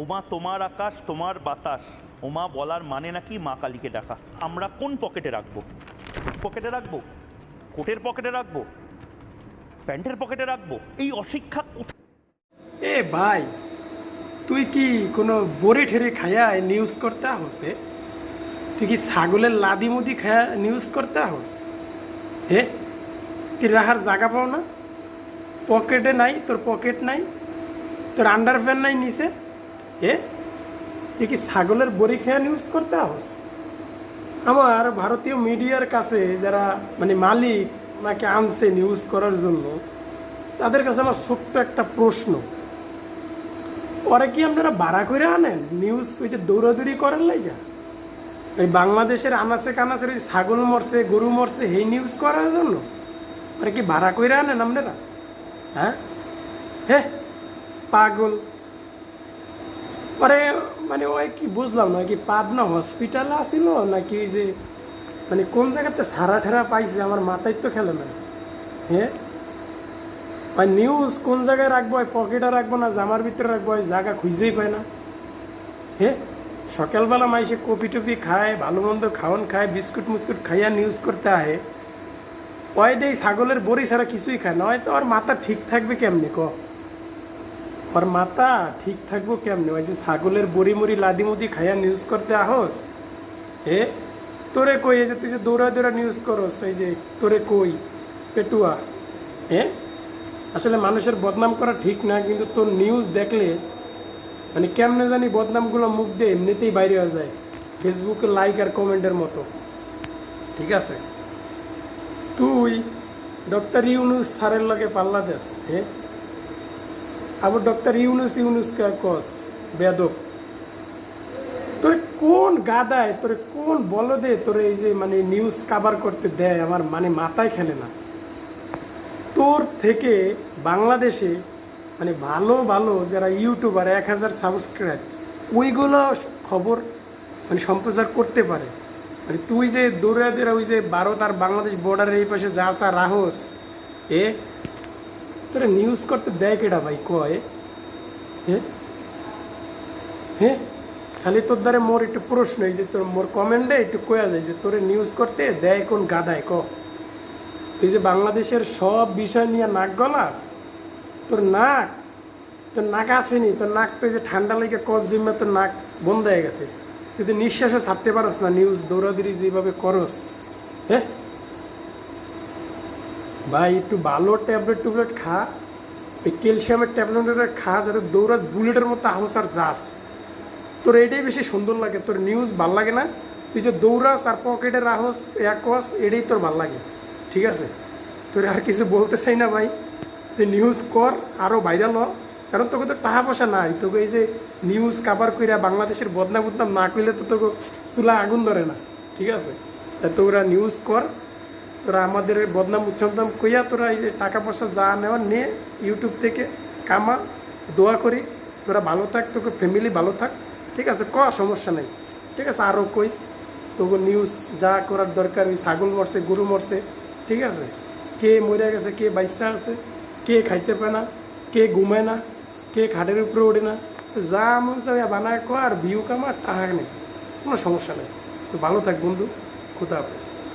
ওমা তোমার আকাশ, তোমার বাতাস। ওমা বলার মানে নাকি মা কালীকে ডাকা। আমরা কোন পকেটে রাখব? পকেটে রাখব? কোটের পকেটে রাখব? প্যান্টের পকেটে রাখব? এই অশিক্ষা এ ভাই, তুই কি কোনো বড়ি ঠেরে খায়া নিউজ করতে হোস? তুই কি ছাগলের লাদি মুদি খায়া নিউজ করতে হোস হে? তুই রাহার জায়গা পাও না? পকেটে নাই, তোর পকেট নাই? তোর আন্ডার প্যান নাই নিচে? এ? তুই কি ছাগলের বড়ি খেয়া নিউজ করতে হোস আমার ভারতীয় মিডিয়ার কাছে যারা মানে মালিক ওনাকে আনছে নিউজ করার জন্য, তাদের কাছে আমার ছোট্ট একটা প্রশ্ন। ওরা কি আপনারা ভাড়া করে আনেন নিউজ ওই যে দৌড়াদৌড়ি করার লাইগা? এই বাংলাদেশের আনাচে কানাচের ওই ছাগল মরছে, গরু মরছে, এই নিউজ করার জন্য? ওরা কি ভাড়া করে আনেন আপনারা? হ্যাঁ? হে? পাগল। পরে মানে ওই কি বুঝলাম না, কি পাবনা হসপিটালে আসিল নাকি যে মানে কোন জায়গাতে সারা ঠেরা পাইছে, আমার মাথায় তো খেলে না। হ্যাঁ আর নিউজ কোন জায়গায় রাখব পকেটে রাখব না, জামার ভিতরে রাখব জায়গা খুঁজেই পায় না। হে? সকালবেলা মাইসে কপি টপি খায়, ভালো মন্দ খাওয়ান খায়, বিস্কুট মিস্কুট খাইয়া নিউজ করতে আহে। ওই দেই ছাগলের বড়ি ছাড়া কিছুই খায় না, হয়তো ওর মাথা ঠিক থাকবে কেমনি, ক? ওর মাথা ঠিক থাকব কেমনি ওই যে ছাগলের বড়ি মুড়ি লাদি মুদি খাইয়া নিউজ করতে আহস এ তোরে কই এই যে তুই যে দৌড়া দৌড়া নিউজ করস এই যে তোরে কই পেটুয়া হ্যাঁ আসলে মানুষের বদনাম করা ঠিক না কিন্তু তোর নিউজ দেখলে মানে কেমনে জানি বদনামগুলো মুখ দিয়ে এমনিতেই বাইরে হয়ে যায় ফেসবুকে লাইক আর কমেন্টের মতো ঠিক আছে তুই ডক্টর ইউনুস স্যারের লগে পাল্লা দেশ হ্যাঁ আবার ডক্টর ইউনুস ইউনুস কস বেদক তোর কোন গাদায়, তোর কোন বলদে তোর এই যে মানে নিউজ কাভার করতে দেয়, আমার মানে মাথায় খেলে না। তোর থেকে বাংলাদেশে মানে ভালো ভালো যারা ইউটিউবার, এক হাজার সাবস্ক্রাইব ওইগুলো খবর মানে সম্প্রচার করতে পারে। মানে তুই যে দৌড়ে দৌড়ে ওই যে ভারত আর বাংলাদেশ বর্ডারের এই পাশে যা আসা রাহস, এ তোরা নিউজ করতে দেয় কেডা ভাই? কয়? হে? হ্যাঁ খালি তোর দ্বারা মোর একটু প্রশ্ন, এই যে তোর মোর কমেন্টে একটু কয়া যায় যে তোরে নিউজ করতে দেয় কোন গাদায়, ক? তুই যে বাংলাদেশের সব বিষয় নিয়ে নাক গলাস, তোর নাক তোর নাক আসেনি, তোর নাক তো যে ঠান্ডা লেগে কফ জিম্মা তোর নাক বন্ধ হয়ে গেছে। তুই তো নিঃশ্বাসও ছাড়তে পারস না নিউজ দৌড়াদৌড়ি যেভাবে করস হ্যাঁ ভাই, একটু ভালো ট্যাবলেট টুবলেট খা। ওই ক্যালসিয়ামের ট্যাবলেট খা যাতে দৌড়াস, বুলেটের মতো আহস আর যাস। তোর এটাই বেশি সুন্দর লাগে, তোর নিউজ ভালো লাগে না? তুই যে দৌড়াস আর পকেটে রাহস একস এটাই তোর ভালো লাগে। ঠিক আছে? তোর আর কিছু বলতে চাই না ভাই। তুই নিউজ কর আরও ভাইরাল হ। কারণ তোকে তো টাকা পয়সা নাই। তোকে এই যে নিউজ কাভার কইরা বাংলাদেশের বদনাম বদনাম না কইলে তো তোকে চুলা আগুন ধরে না। ঠিক আছে? তোরা নিউজ কর। তোরা আমাদের বদনাম উচ্ছন্দাম কইয়া তোরা এই যে টাকা পয়সা যা নেওয়ার নে ইউটিউব থেকে কামা, দোয়া করি। তোরা ভালো থাক, তোকে ফ্যামিলি ভালো থাক। ঠিক আছে, ক, সমস্যা নেই। ঠিক আছে আরও কইস। তোকে নিউজ যা করার দরকার, ওই ছাগল মরছে, গরু মরছে। ঠিক আছে? কে মরে গেছে, কে বাইসা আছে, কে খাইতে পায় না, কে ঘুমায় না, কে খাটের উপরে ওঠে না। তো যা মন চাই বানায় ক, আর ভিউ কামা টাকা নেই। কোনো সমস্যা নেই। তো ভালো থাক বন্ধু। খুদা হাফেজ।